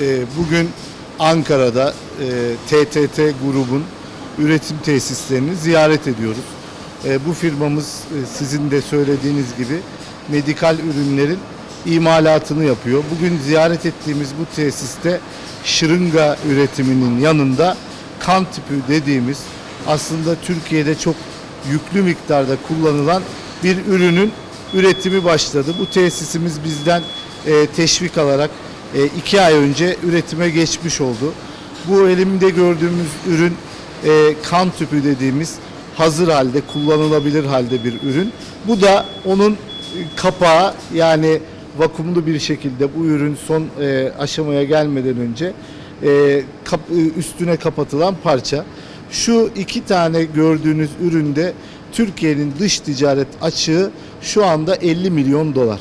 Ee, Bugün Ankara'da e, TTT grubun üretim tesislerini ziyaret ediyoruz. E, Bu firmamız e, sizin de söylediğiniz gibi medikal ürünlerin imalatını yapıyor. Bugün ziyaret ettiğimiz bu tesiste şırınga üretiminin yanında kan tüpü dediğimiz aslında Türkiye'de çok yüklü miktarda kullanılan bir ürünün üretimi başladı. Bu tesisimiz bizden e, teşvik alarak e, ay önce üretime geçmiş oldu. Bu elimde gördüğümüz ürün e, kan tüpü dediğimiz hazır halde kullanılabilir halde bir ürün. Bu da onun kapağı yani vakumlu bir şekilde bu ürün son e, aşamaya gelmeden önce e, üstüne kapatılan parça. Şu iki tane gördüğünüz üründe Türkiye'nin dış ticaret açığı şu anda 50 milyon dolar.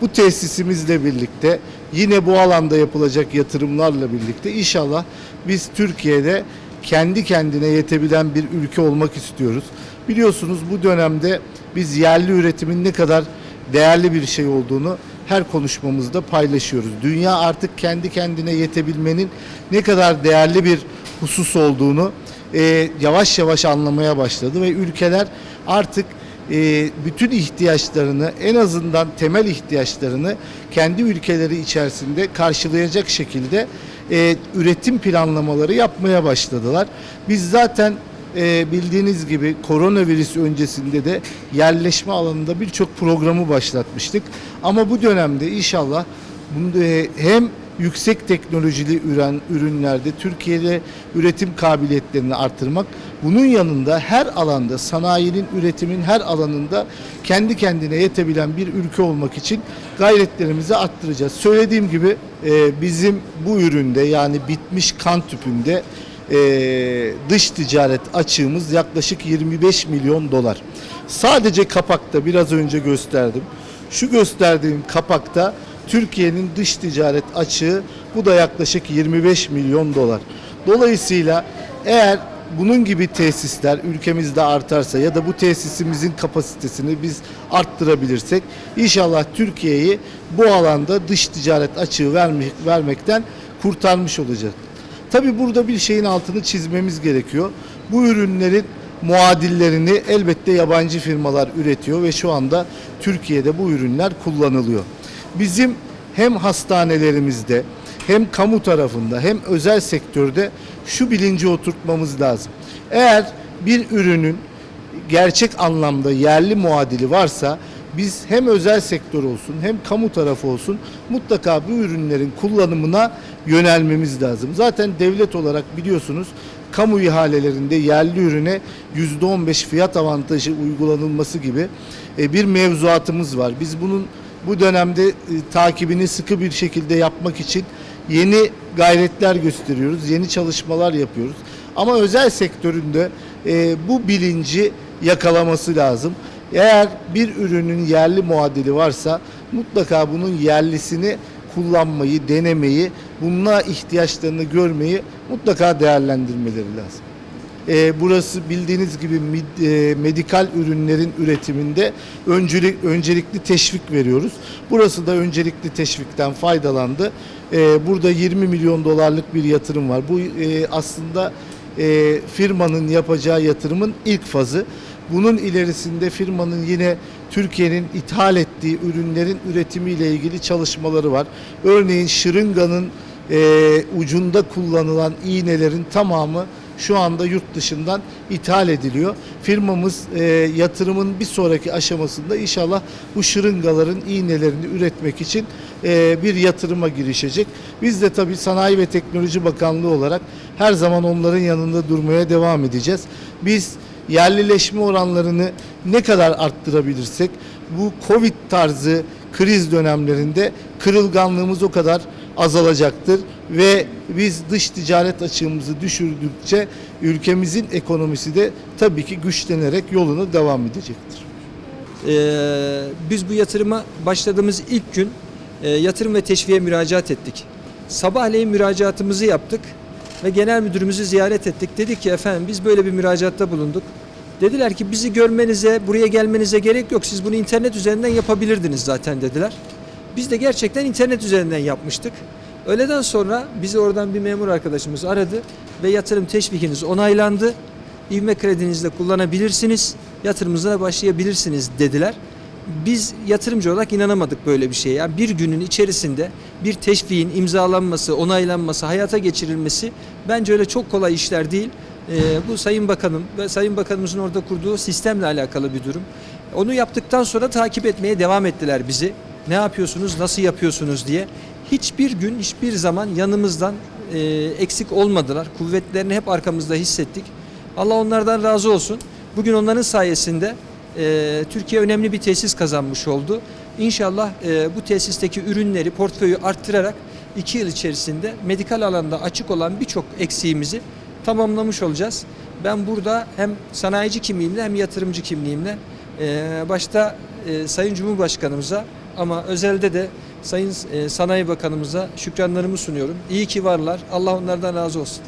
Bu tesisimizle birlikte yine bu alanda yapılacak yatırımlarla birlikte inşallah biz Türkiye'de kendi kendine yetebilen bir ülke olmak istiyoruz. Biliyorsunuz bu dönemde biz yerli üretimin ne kadar değerli bir şey olduğunu her konuşmamızda paylaşıyoruz. Dünya artık kendi kendine yetebilmenin ne kadar değerli bir husus olduğunu e, yavaş yavaş anlamaya başladı ve ülkeler artık e, bütün ihtiyaçlarını en azından temel ihtiyaçlarını kendi ülkeleri içerisinde karşılayacak şekilde e, üretim planlamaları yapmaya başladılar. Biz zaten e, bildiğiniz gibi koronavirüs öncesinde de yerleşme alanında birçok programı başlatmıştık. Ama bu dönemde inşallah e, hem yüksek teknolojili üren ürünlerde Türkiye'de üretim kabiliyetlerini artırmak, bunun yanında her alanda sanayinin üretimin her alanında kendi kendine yetebilen bir ülke olmak için gayretlerimizi arttıracağız. Söylediğim gibi e, bizim bu üründe yani bitmiş kan tüpünde e, dış ticaret açığımız yaklaşık 25 milyon dolar. Sadece kapakta biraz önce gösterdim. Şu gösterdiğim kapakta Türkiye'nin dış ticaret açığı bu da yaklaşık 25 milyon dolar. Dolayısıyla eğer bunun gibi tesisler ülkemizde artarsa ya da bu tesisimizin kapasitesini biz arttırabilirsek inşallah Türkiye'yi bu alanda dış ticaret açığı vermek, vermekten kurtarmış olacak. Tabi burada bir şeyin altını çizmemiz gerekiyor. Bu ürünlerin muadillerini elbette yabancı firmalar üretiyor ve şu anda Türkiye'de bu ürünler kullanılıyor. Bizim hem hastanelerimizde hem kamu tarafında hem özel sektörde şu bilinci oturtmamız lazım. Eğer bir ürünün gerçek anlamda yerli muadili varsa biz hem özel sektör olsun hem kamu tarafı olsun mutlaka bu ürünlerin kullanımına yönelmemiz lazım. Zaten devlet olarak biliyorsunuz kamu ihalelerinde yerli ürüne %15 fiyat avantajı uygulanılması gibi e, bir mevzuatımız var. Biz bunun bu dönemde e, takibini sıkı bir şekilde yapmak için yeni gayretler gösteriyoruz, yeni çalışmalar yapıyoruz. Ama özel sektöründe e, bu bilinci yakalaması lazım. Eğer bir ürünün yerli muadili varsa mutlaka bunun yerlisini kullanmayı, denemeyi, bununla ihtiyaçlarını görmeyi mutlaka değerlendirmeleri lazım. E, burası bildiğiniz gibi e, medikal ürünlerin üretiminde öncelik, öncelikli teşvik veriyoruz. Burası da öncelikli teşvikten faydalandı. E, burada 20 milyon dolarlık bir yatırım var. Bu e, aslında e, firmanın yapacağı yatırımın ilk fazı. Bunun ilerisinde firmanın yine Türkiye'nin ithal ettiği ürünlerin üretimiyle ilgili çalışmaları var. Örneğin şırınganın e, ucunda kullanılan iğnelerin tamamı şu anda yurt dışından ithal ediliyor. Firmamız e, yatırımın bir sonraki aşamasında inşallah bu şırıngaların iğnelerini üretmek için e, bir yatırıma girişecek. Biz de tabii Sanayi ve Teknoloji Bakanlığı olarak her zaman onların yanında durmaya devam edeceğiz. Biz yerlileşme oranlarını ne kadar arttırabilirsek bu Covid tarzı kriz dönemlerinde kırılganlığımız o kadar azalacaktır ve biz dış ticaret açığımızı düşürdükçe ülkemizin ekonomisi de tabii ki güçlenerek yoluna devam edecektir. Ee, biz bu yatırıma başladığımız ilk gün e, yatırım ve teşviğe müracaat ettik. Sabahleyin müracaatımızı yaptık ve genel müdürümüzü ziyaret ettik. Dedik ki efendim biz böyle bir müracaatta bulunduk. Dediler ki bizi görmenize, buraya gelmenize gerek yok. Siz bunu internet üzerinden yapabilirdiniz zaten dediler. Biz de gerçekten internet üzerinden yapmıştık. Öğleden sonra bizi oradan bir memur arkadaşımız aradı ve yatırım teşvikiniz onaylandı. İvme kredinizle kullanabilirsiniz, yatırımınıza başlayabilirsiniz dediler. Biz yatırımcı olarak inanamadık böyle bir şeye. Yani bir günün içerisinde bir teşviğin imzalanması, onaylanması, hayata geçirilmesi bence öyle çok kolay işler değil. Ee, bu Sayın Bakanım ve Sayın Bakanımızın orada kurduğu sistemle alakalı bir durum. Onu yaptıktan sonra takip etmeye devam ettiler bizi. Ne yapıyorsunuz, nasıl yapıyorsunuz diye. Hiçbir gün, hiçbir zaman yanımızdan e, eksik olmadılar. Kuvvetlerini hep arkamızda hissettik. Allah onlardan razı olsun. Bugün onların sayesinde e, Türkiye önemli bir tesis kazanmış oldu. İnşallah e, bu tesisteki ürünleri, portföyü arttırarak iki yıl içerisinde medikal alanda açık olan birçok eksiğimizi tamamlamış olacağız. Ben burada hem sanayici kimliğimle hem yatırımcı kimliğimle e, başta e, Sayın Cumhurbaşkanımıza ama özelde de Sayın e, Sanayi Bakanımıza şükranlarımı sunuyorum. İyi ki varlar. Allah onlardan razı olsun.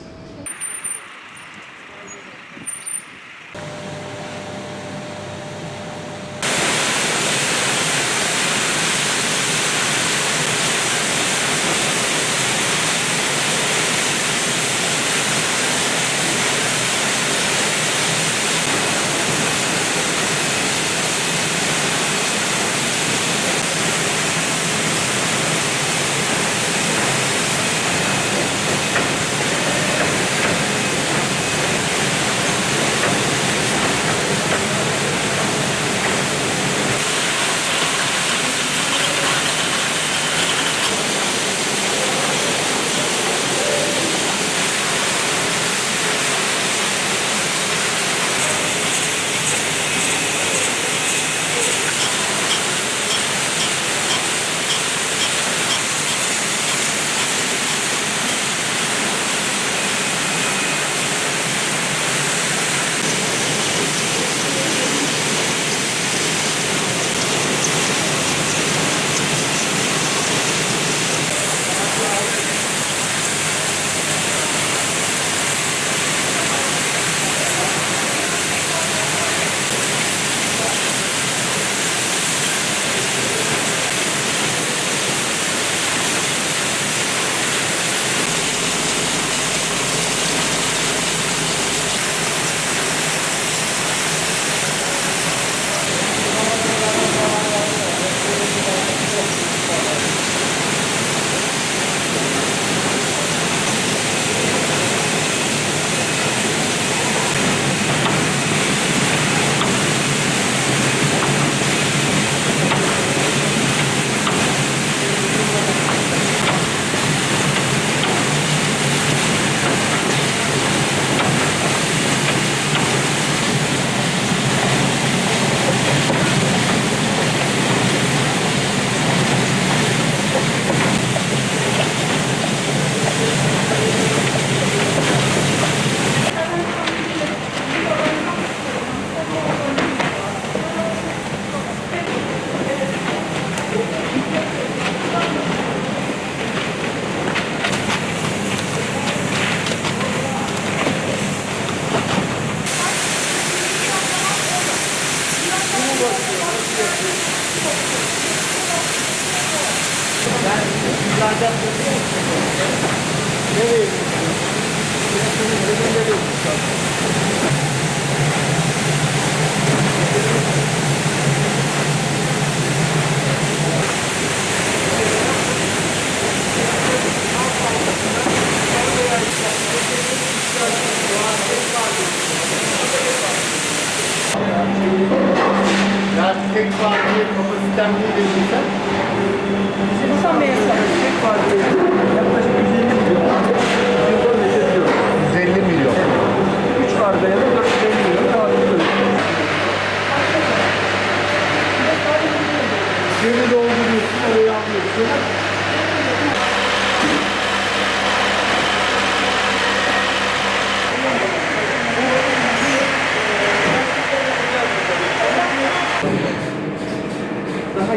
Yani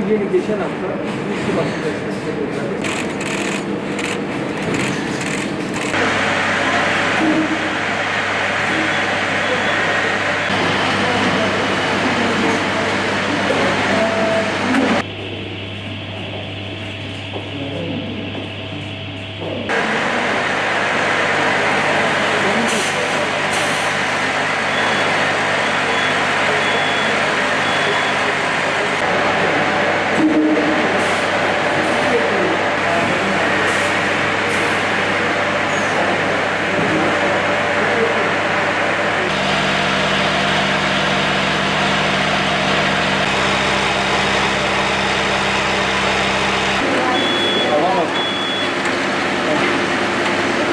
yeni geçen hafta 1 Şubat'ta